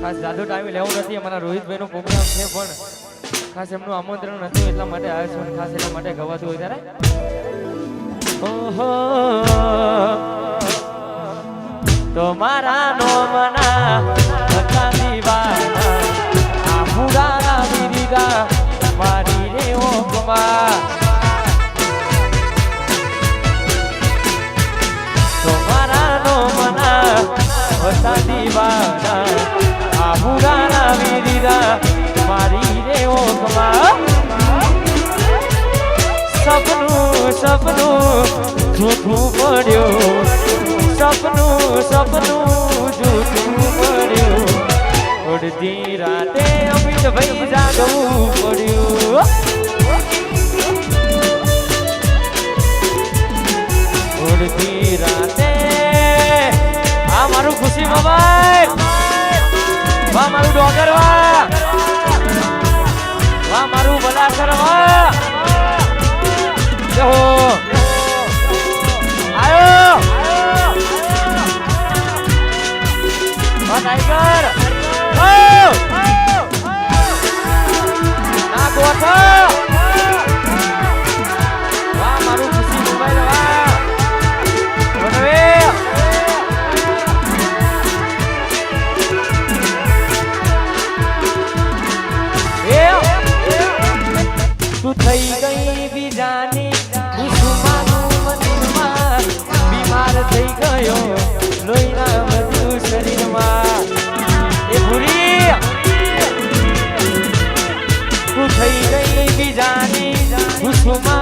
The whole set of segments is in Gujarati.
ખાસ જાદો ટાઈમ લેવો નથી, અમારા રોહિતભાઈનો પ્રોગ્રામ છે પણ ખાસ એમનું આમંત્રણ નથી, એટલા માટે આવ્યો છું ખાસ એટલા માટે ગવાતું હોય ત્યારે. ઓહો! નો મના તમારા નો મના હોતા દીવાના ભૂરાના વીરા મારી રે ઓખમાં સપનું સપનું જૂઠું પડ્યું. સપનું સપનું જૂઠું પડ્યું. અડધી રાતે અમિત ભાઈ જાગવું મારું ડોગરવા વાહ મારું ભલા કરવા. Oh my.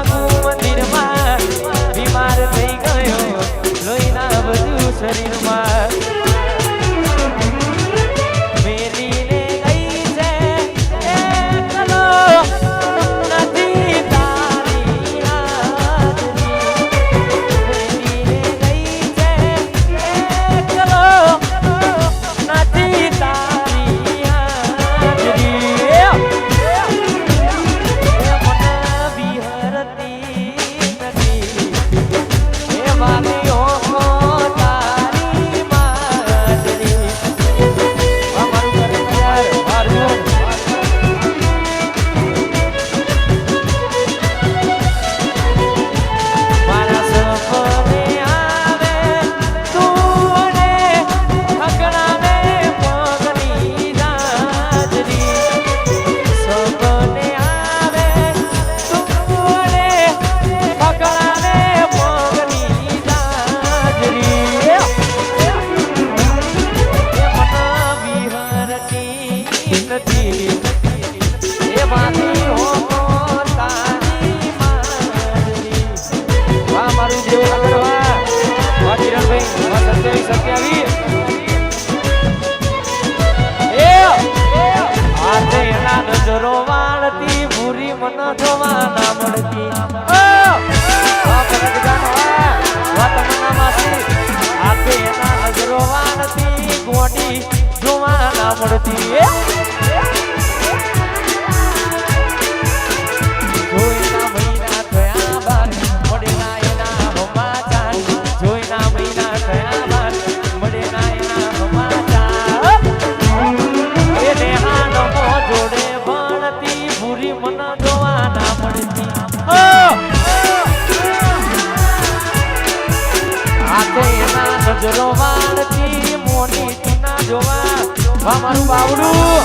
હાજરો વાળતી મોની ચૂના જોવા. વા મારું બાવડું.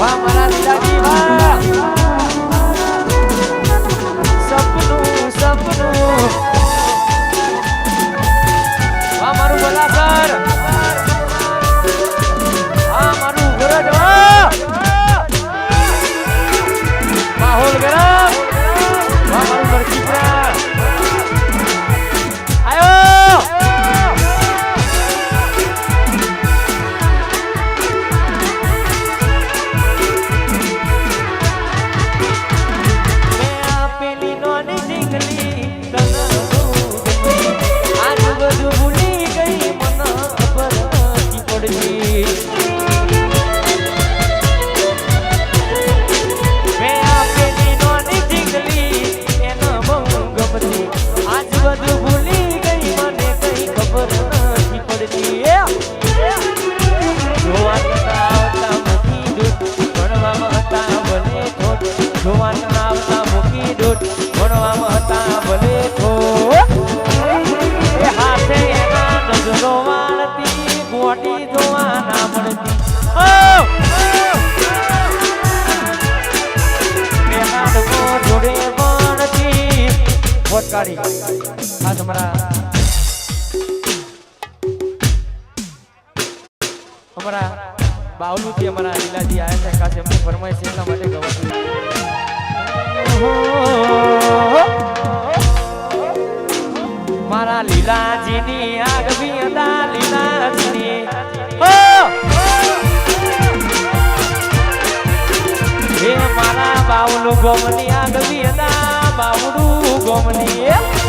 વા મારા લીલાજી વા સપનું સપનું. વા મારું ભલા કાઢી આ તમારા અમારા બાવલુથી અમારા લીલાજી આવ્યા છે કાશે અમને ફરમાય છે એટલા માટે ગવાતું મારા લીલાજીની આગવી અદા લીલાજીની! હે! મારા બાવલું ગોમની આગવી અદા બાવડું ગોમની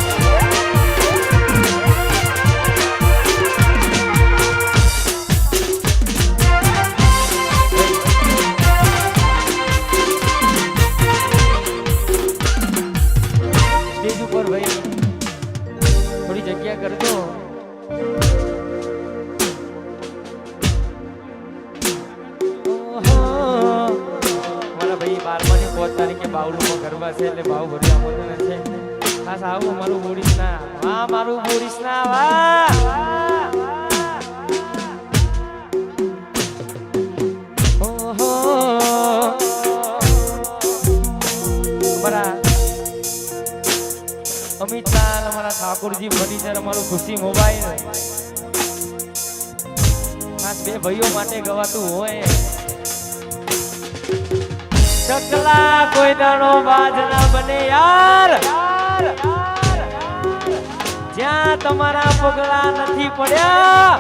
ઠાકોરજી ફર્નિચર અમારું ખુશી મોબાઈલ. ખાસ બે ભાઈઓ માટે ગવાતું હોય. ચકલા કોઈ દાણો બાજ ના બને યાર. જ્યાં તમારા પગલા નથી પડ્યા.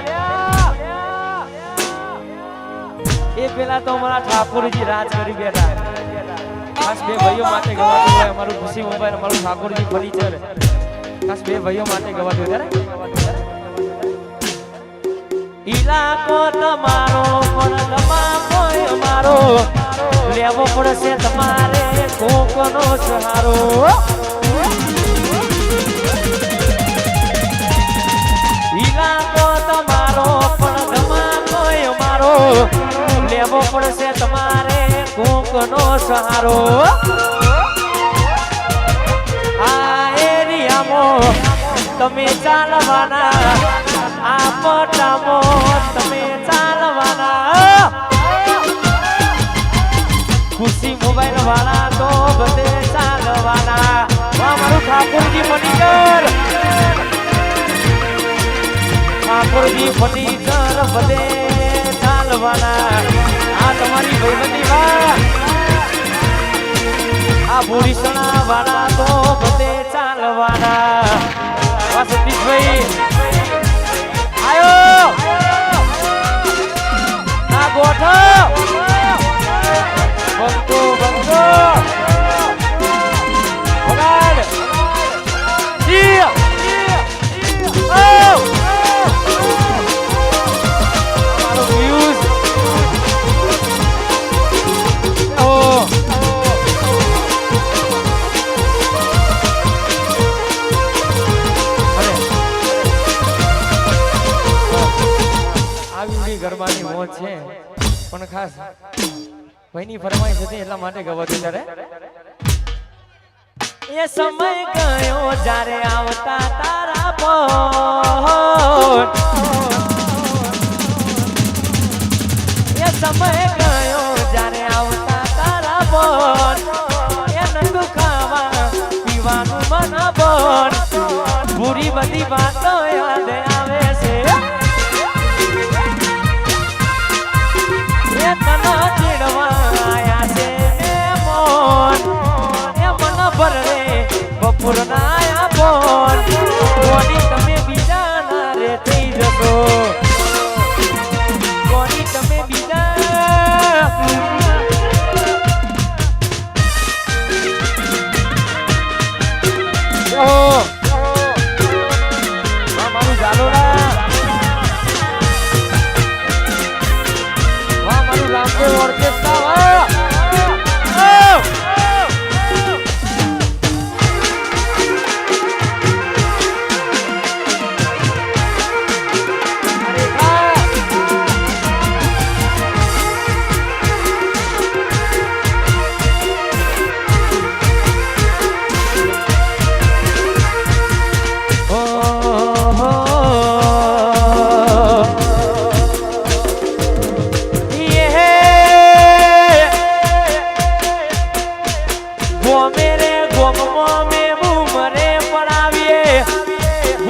એ પેલા તો અમારા ઠાકોરજી રાજ કરી બેઠા. ખાસ બે ભાઈઓ માટે ગવાતું હોય અમારું ખુશી મોબાઈલ, અમારું ઠાકોરજી ફર્નિચર ખાસ બે ભાઈઓ માટે ગવાતું ત્યારે. ઇલાકો તમારો પણ તમારો અમારો. લેવો પડશે તમારે કોકનો સહારો. ઇલાકો તમારો પણ તમારો અમારો. લેવો પડશે તમારે કોકનો સહારો. તમે ચાલવાના. આ પટામો તમે ચાલવાના. ખુશી મોબાઈલ વાળા તો બધે ચાલવાના. મારું ઠાકોરજી ફર્નિચર. ઠાકોરજી ફર્નિચર બધે ચાલવાના. આ તમારી ભાઈબંધી વાહ આ ભૂરીસણા વાળા તો બધે ચાલવાના. વાહ ખાસ. ભાઈની ફરમાઈશ હતી એટલા માટે ગવાતું ત્યારે એ સમય ગયો જ્યારે આવતા તારા બોલ એ સમય ગયો જ્યારે આવતા તારા બોલ એ નંદુ પીવાનું મન બોલ બુરી બધી વાતો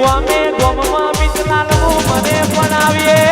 ગોમે ગોમમાં મિત્ર મને પણ આવીએ